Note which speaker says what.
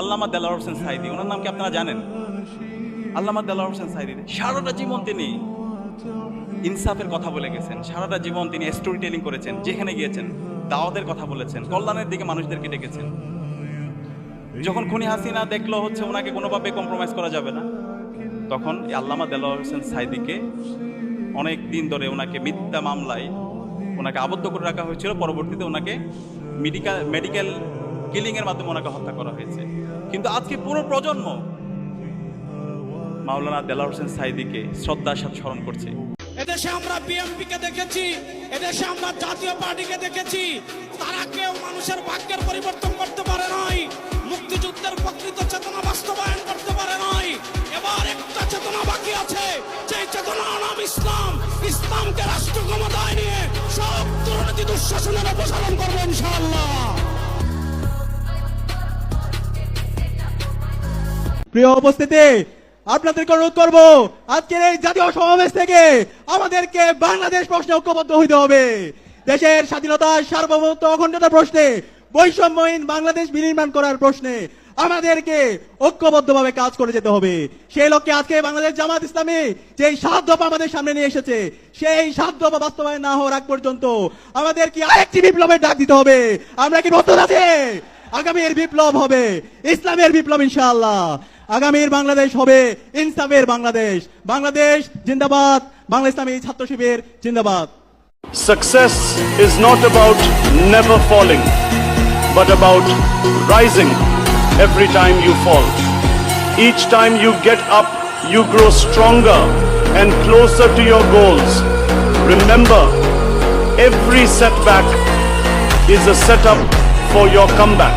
Speaker 1: আল্লামা দেলার হোসেন সাইদি, ওনার নাম কি আপনারা জানেন? আল্লামা দেলার হোসেন সাইদি, সারাটা জীবন তিনি ইনসাফের কথা বলে গেছেন, সারাটা জীবন তিনি স্টোরি টেলিং করেছেন, যেখানে গিয়েছেন, দাওয়াতের কথা বলেছেন, কল্যাণের দিকে মানুষদেরকে ডেকেছেন। যখন খুনি হাসিনা দেখল হচ্ছে ওনাকে কোনোভাবে কম্প্রোমাইজ করা যাবে না, তখন আল্লামা দেলা হোসেন সাইদিকে অনেক দিন ধরে ওনাকে মিথ্যা মামলায় ওনাকে আবদ্ধ করে রাখা হয়েছিল, পরবর্তীতে ওনাকে মেডিকেল মেডিকেল কিলিংয়ের মাধ্যমে ওনাকে হত্যা করা হয়েছে। কিন্তু আজকে পুরো প্রজন্ম মাওলানা দেলার হোসেন সাইদিকে শ্রদ্ধার সাথে স্মরণ করছে।
Speaker 2: এদেশে আমরা বিএমপি কে দেখেছি, এদেশে আমরা জাতীয় পার্টিকে দেখেছি। তারা কেউ মানুষের ভাগ্যের পরিবর্তন করতে পারে নাই, মুক্তিযুদ্ধের প্রকৃত চেতনা বাস্তবায়ন করতে পারে নাই। এবার একটা চেতনা বাকি আছে যে চেতনা নাম ইসলাম। ইসলামকে রাষ্ট্র ক্ষমতায় নিয়ে সব দুর্নীতি, দুঃশাসনের অপসারণ করব।
Speaker 3: প্রিয় উপস্থিতি, আপনাদেরকে অনুরোধ করব, আজকের এই জাতীয় সমাবেশ থেকে আমাদেরকে বাংলাদেশ প্রশ্নে ঐক্যবদ্ধ হইতে হবে। দেশের স্বাধীনতা সার্বভৌমত্ব অখণ্ডতা প্রশ্নে, বৈষম্যহীন বাংলাদেশ বিনির্মাণ করার প্রশ্নে আমাদেরকে ঐক্যবদ্ধভাবে কাজ করে যেতে হবে। সেই লক্ষ্যে আজকে বাংলাদেশ জামাত ইসলামী যে সাত দফা আমাদের সামনে নিয়ে এসেছে, সেই সাত দফা বাস্তবায়ন না হওয়ার আগ পর্যন্ত আমাদের কি আরেকটি বিপ্লবের ডাক দিতে হবে। আমরা কি প্রস্তুত আছি? আগামীর বিপ্লব হবে, ইসলামের বিপ্লব ইনশাআল্লাহ। আগামীর বাংলাদেশ হবে ইনসাফের বাংলাদেশ বাংলাদেশ জিন্দাবাদ বাংলা ইসলামী ছাত্র শিবির জিন্দাবাদ
Speaker 4: Success is not about never falling, but about rising every time you fall. Each time you get up, you grow stronger and closer to your goals. Remember, every setback is a setup for your comeback.